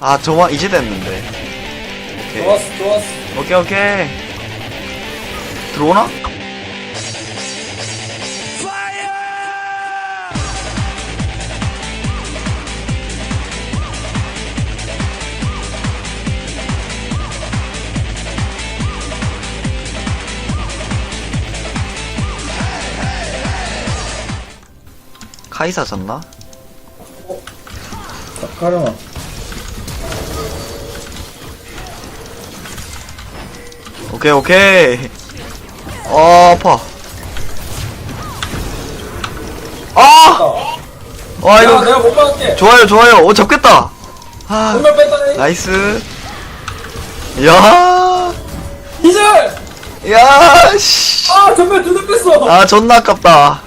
아 저만 이제 됐는데. 오케이. 좋았어 좋았어. 오케이 오케이. 들어오나? 카이사 졌나? 가령아 오케이 오케이 아 아파 아! 와야 이거 내가 못 받을게 좋아요 좋아요 오 잡겠다 아 정말 뺐다니 나이스 야 이절 야, 씨. 아 정말 두대 뺐어 아, 존나 아깝다.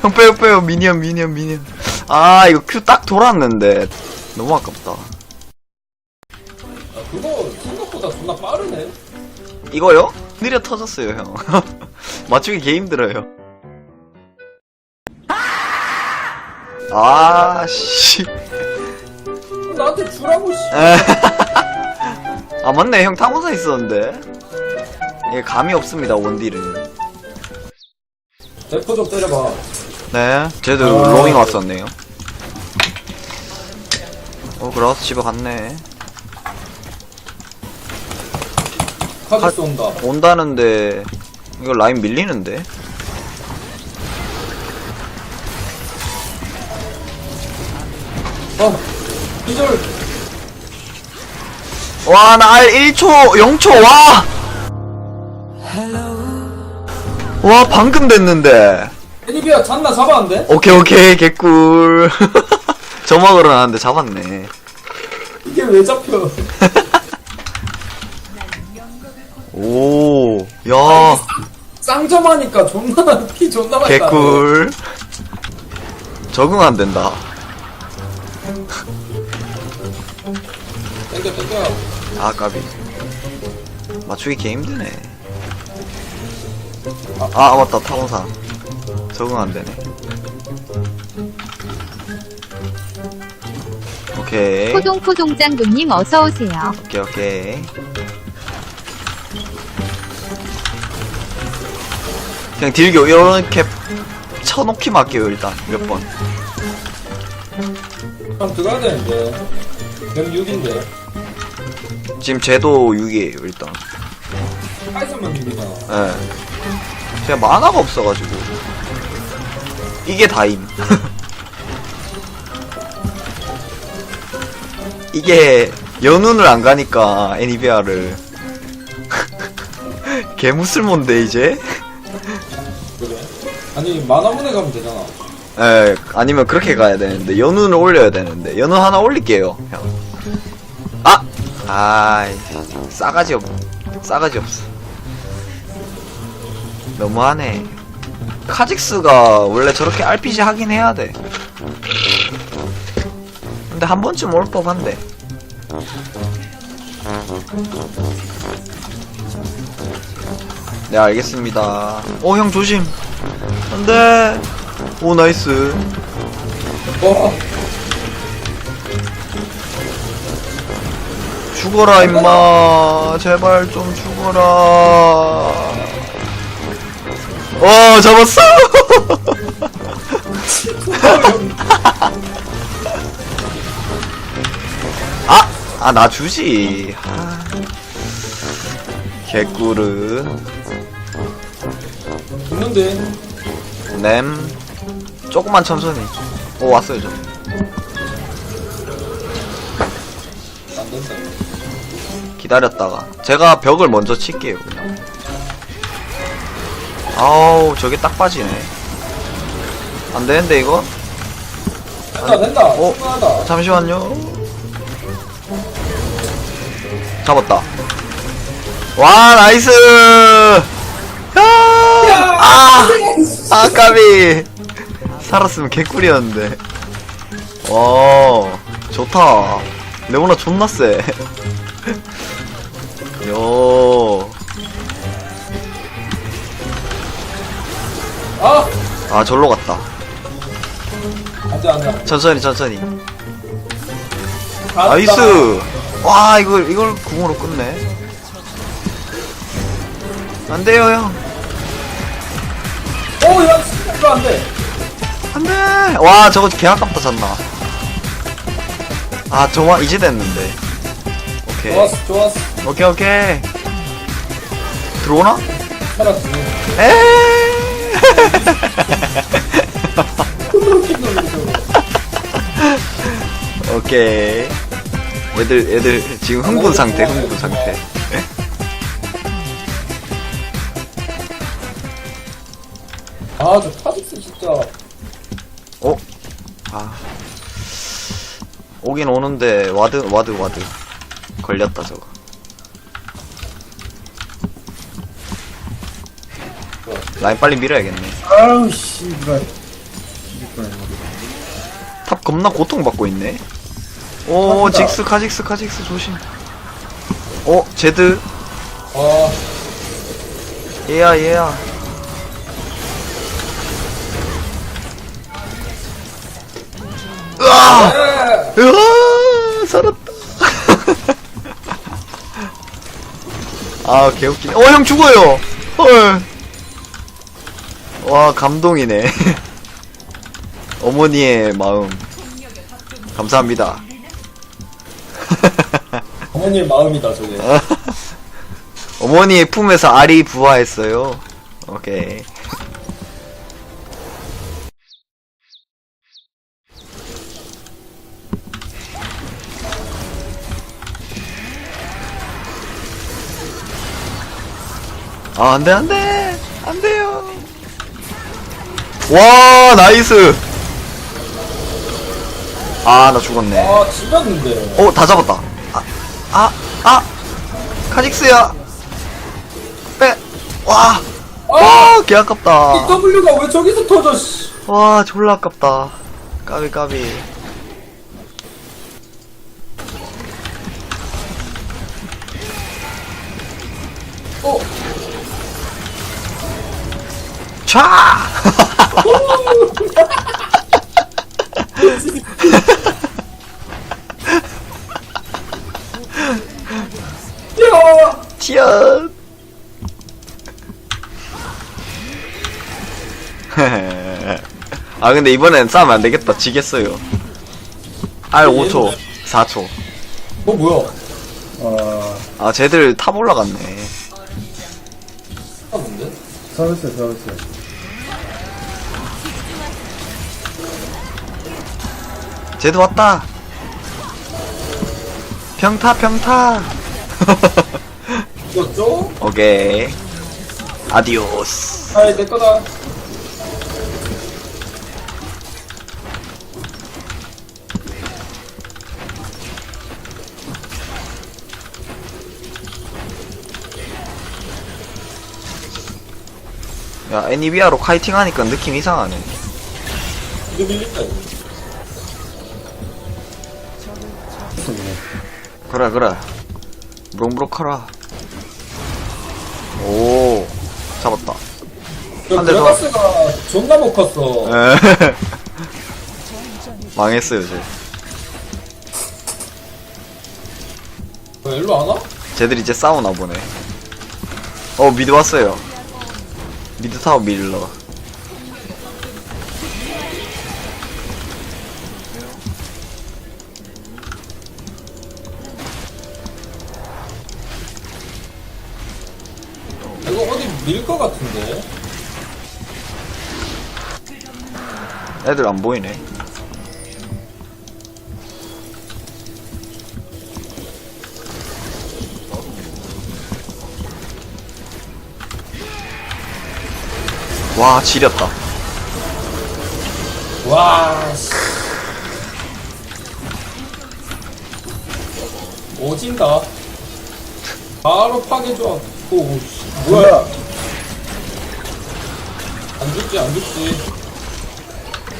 형 빼요, 빼요. 미니언, 미니언, 미니언. 아, 이거 큐 딱 돌았는데. 너무 아깝다. 아, 그거 생각보다 존나 빠르네 이거요? 느려 터졌어요, 형. 맞추기 개 힘들어요. 아, 씨. 나한테 주라고 씨 에. 아, 맞네. 형 탕원사 있었는데. 이게 감이 없습니다, 원딜은. 대포 좀 때려봐 네, 쟤도 아. 로밍 왔었네요. 어, 그라스 집에 갔네. 카드 쏜다 온다는데, 이거 라인 밀리는데? 어 이절 와, 나 알 1초, 0초, 와! 와, 방금 됐는데. 애니비야 잔나 잡았는데? 오케이, 오케이, 개꿀. 저 먹으러 나왔는데 잡았네. 이게 왜 잡혀 오, 야, 쌍점하니까 존나 피 존나 많이 개꿀. 적응 안 된다. 땡겨 땡겨 아, 까비. 맞추기 개 힘드네. 아, 아 맞다, 타고사. 적응 안 되네. 오케이. 포동포동장군님 어서오세요. 오케이, 오케이. 그냥 딜교 이렇게 쳐놓기만 할게요, 일단. 몇 번. 그럼 들어가야 되는데 명 6인데 지금 쟤도 6이에요, 일단. 파이썬만 6이잖아 예. 제가 만화가 없어가지고. 이게 다임. 이게 연운을 안 가니까 애니비아를 개무쓸몬데 이제? 아니 만화문에 가면 되잖아 예, 아니면 그렇게 가야 되는데 연운을 올려야 되는데 연운 하나 올릴게요, 형. 아, 아이 싸가지 없, 싸가지 없어. 너무하네. 카직스가 원래 저렇게 RPG 하긴 해야 돼. 근데 한 번쯤 올 법한데. 네 알겠습니다. 오 형 조심. 안돼. 오 나이스. 어 죽어라 임마 제발 좀 죽어라 어 잡았어 아! 아 나 주지 아. 개꿀은 죽는데 냄 조금만 천천히. 오 왔어요 저. 안 된다 기다렸다가. 제가 벽을 먼저 칠게요 그냥. 아우 저게 딱 빠지네. 안되는데 이거? 된다 된다. 어? 충분하다. 잠시만요. 잡았다. 와 나이스! 야! 아! 아 까비. 살았으면 개꿀이었는데. 와 좋다. 레오나 존나 쎄. 요. 아 아 절로 갔다. 안돼 안돼 천천히 천천히. 갔다. 나이스! 와 이걸 이걸 궁으로 끝내 안 돼요 형 오, 야, 진짜 이거 안 돼. 안돼 와 저거 개 아깝다 졌나 아 정말 이제 됐는데 오케이 좋았어, 좋았어. 오케이 오케이 들어오나? 살았지. 에이 오케이 애들 애들 지금 흥분 상태 흥분 상태 아, 저 카직스 진짜. 어? 아. 오긴 오는데 와드 와드 와드. 걸렸다 저거. 라인 빨리 밀어야겠네. 아우 씨발 탑 겁나 고통받고 있네. 오 직스 카직스 카직스 조심. 어 제드. 아, 얘야 얘야 으아! 에! 으아 살았다. 아 개웃기네. 어 형 죽어요. 헐 와 감동이네. 어머니의 마음. 감사합니다. 어머니의 마음이다, 저게. 어머니의 품에서 알이 부화했어요. 오케이 아 안돼 안돼 안돼요 와 나이스 아 나 죽었네 아, 지렸는데. 어, 다 잡았다. 아, 아, 아! 카직스야! 빼! 와! 아! 와, 개 아깝다. 이 W가 왜 저기서 터져, 씨. 와, 졸라 아깝다. 까비, 까비. 촤! 야! 티엇! 아, 근데 이번엔 싸우면 안 되겠다. 지겠어요. R 5초, 4초. 어, 뭐야? 아 아, 쟤들 탑 올라갔네. 아, 뭔데? 서비스 서비스 쟤도 왔다. 평타, 평타. 이겼죠? 오케이. 아디오스. 아이, 내 거다. 야, 애니비아로 카이팅 하니까 느낌 이상하네. 이거 밀린다, 이거. 그래, 그래. 무럭무럭 커라. 오, 잡았다. 저 한 대 더. 드라가스가 존나 못 컸어. 에. 망했어요, 쟤. 왜 일로 안 와? 쟤들 이제 싸우나 보네. 어, 미드 왔어요. 미드 타워 밀러. 밀 것 같은데? 애들 안 보이네. 와, 지렸다. 와, 씨. 오진다. 바로 파괴줘. 오, 오, 씨. 뭐야? 안 죽지, 안 죽지.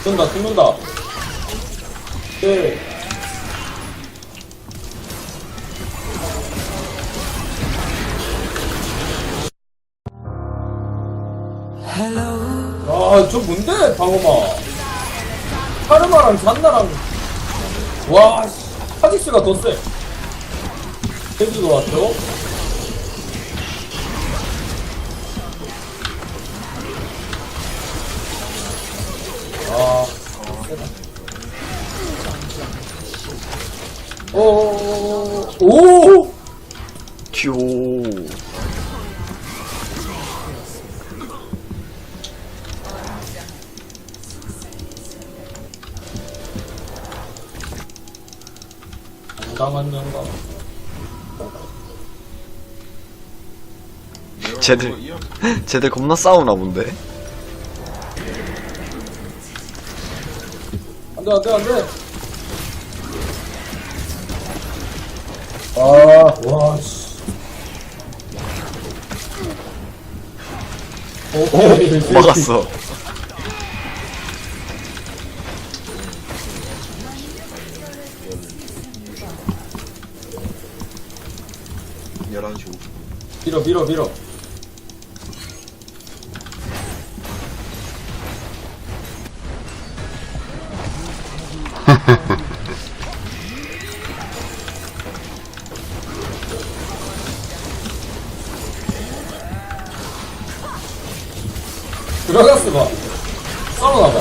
죽는다, 죽는다. 네. 아, 저 뭔데, 방어마. 카르마랑 잔나랑. 와, 씨. 카직스가 더 세. 헤드도 왔죠? 아, 세다. 오, 오, 듀오 당한 영감. 쟤들 쟤들 겁나 싸우나 본데 안 돼, 안 돼, 안 돼. 아, 와, 씨. 오케이. 막았어 밀어, 밀어, 밀어. 들어갔어 봐. 썰어놔봐.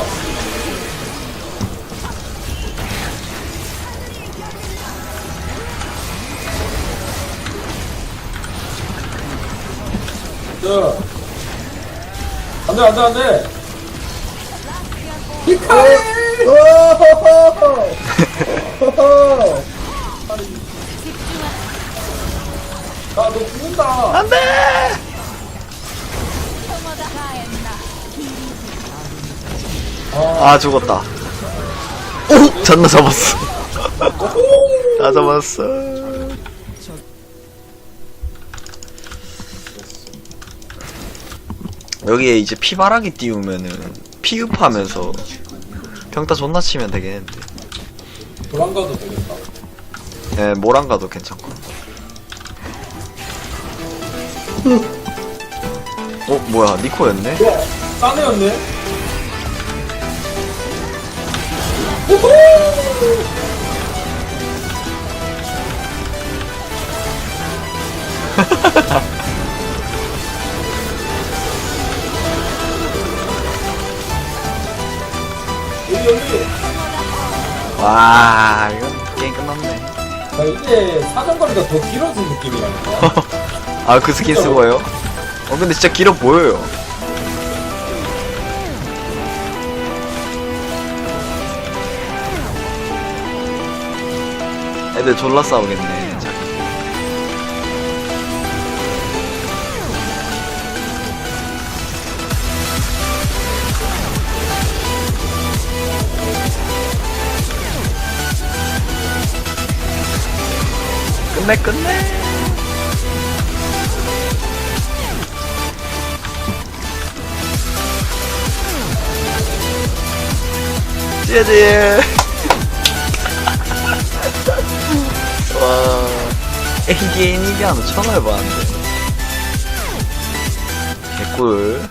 자. 안 돼, 안 돼, 안 돼. 히카리! 오호호호! 아, 너 죽는다. 안돼 아 죽었다. 오! 잔나 잡았어. 다 잡았어. 여기에 이제 피바라기 띄우면은 피읍하면서 평타 존나 치면 되겠는데. 도망가도 되겠다. 예 모란가도 괜찮고. 어 뭐야 니코였네? 와, 싸네였네. 여기 여기. 와 이건 게임 끝났네 나 이제 사정거리가 더 길어진 느낌이라니까. 아 그 스킨 쓰고요? 어 근데 진짜 길어 보여요 애들 졸라 싸우겠네. 끝내 끝내. 찌질 ADN 이게 하나 처음 해봤는데? 개꿀